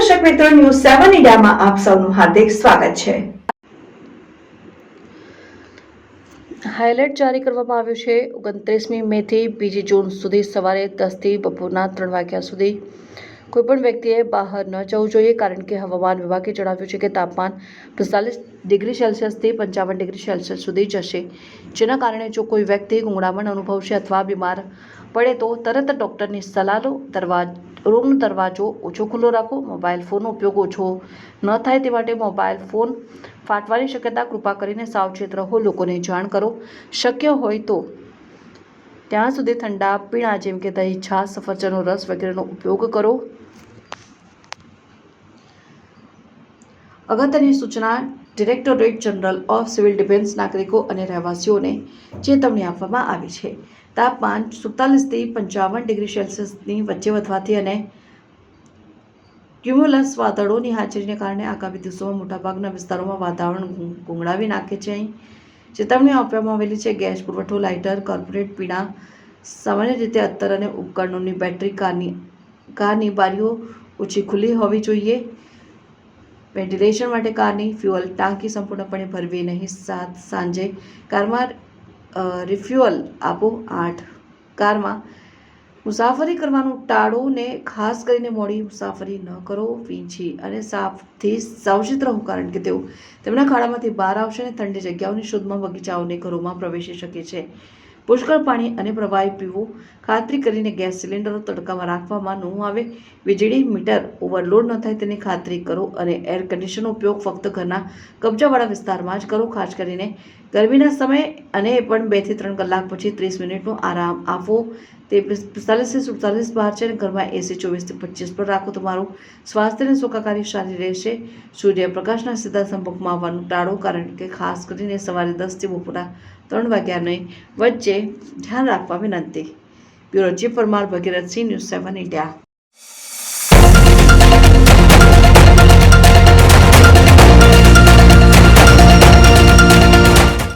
મિત્રો ન્યૂઝ સેવન ઇન્ડિયામાં આપ સૌનું હાર્દિક સ્વાગત છે. હાઇલાઇટ જારી કરવામાં આવ્યું છે. ઓગણત્રીસમી મેથી, બીજી જૂન સુધી સવારે દસથી બપોરના ત્રણ વાગ્યા સુધી કોઈપણ વ્યક્તિએ બહાર ન જવું જોઈએ, કારણ કે હવામાન વિભાગે જણાવ્યું છે કે તાપમાન પિસ્તાલીસ ડિગ્રી સેલ્સિયસથી પંચાવન ડિગ્રી સેલ્સિયસ સુધી જશે. જેના કારણે જો કોઈ વ્યક્તિ ગુંગળામણ અનુભવશે અથવા બીમાર પડે તો તરત ડૉક્ટરની સલાહ લો. રૂમનો દરવાજો ઓછો ખુલ્લો રાખો, મોબાઈલ ફોનનો ઉપયોગ ઓછો ન થાય તે માટે મોબાઈલ ફોન ફાટવાની શક્યતા, કૃપા કરીને સાવચેત રહો, લોકોને જાણ કરો. શક્ય હોય તો ત્યાં સુધી ઠંડા, પીણા જેમ કે દહીં, છાશ, સફરજનનો રસ વગેરેનો ઉપયોગ કરો. અગત્યની સૂચના directorate general of civil defence નાગરિકો અને રહેવાસીઓને ચેતવણી આપવામાં આવી છે. તાપમાન સુડતાલીસથી પંચાવન ડિગ્રી સેલ્સિયસની વચ્ચે વધવાથી અને ક્યુમ્યુલસ વાદળોની હાજરીને કારણે આગામી દિવસોમાં મોટાભાગના વિસ્તારોમાં વાતાવરણ ગુંગળાવી નાખે છે. અહીં ચેતવણી આપવામાં આવેલી છે ગેસ પુરવઠો, લાઇટર, કોર્પોરેટ પીણા, સામાન્ય રીતે અત્તર અને ઉપકરણોની બેટરી, કારની કારની બારીઓ ઓછી ખુલ્લી હોવી જોઈએ. વેન્ટિલેશન માટે કારની ફ્યુઅલ ટાંકી સંપૂર્ણપણે ભરવી નહીં. સાત સાંજે કારમાં રિફ્યુઅલ આપો. આઠ કારમાં મુસાફરી કરવાનું ટાળો ને ખાસ કરીને મોડી મુસાફરી ન કરો વીંછી અને સાફથી સાવચેત રહો, કારણ કે તેઓ તેમના ખાડામાંથી બહાર આવશે અને ઠંડી જગ્યાઓની શોધમાં બગીચાઓને ઘરોમાં પ્રવેશી શકે છે. પુષ્કળ પાણી અને પ્રવાહી પીવું, ખાતરી કરીને ગેસ સિલિન્ડરો તડકામાં રાખવામાં ન આવે. વીજળી મીટર ઓવરલોડ ન થાય તેની ખાતરી કરો અને એર કન્ડિશનનો ઉપયોગ ફક્ત ઘરના કબજાવાળા વિસ્તારમાં જ કરો. ખાસ કરીને ગરમીના સમયે અને પણ બેથી ત્રણ કલાક પછી ત્રીસ મિનિટનો આરામ આપવો તે પિસ્તાલીસથી સુડતાલીસ બહાર છે અને ઘરમાં એસી ચોવીસથી પચીસ પર રાખો તમારું સ્વાસ્થ્ય અને સુખાકારી સારી રહેશે. સૂર્યપ્રકાશના સીધા સંપર્કમાં આવવાનું ટાળો કારણ કે ખાસ કરીને સવારે દસથી બપોરના ત્રણ વાગ્યાની વચ્ચે ધ્યાન રાખવા વિનંતી. Bureau chief Parmar Bhagirathsinh news seven, India.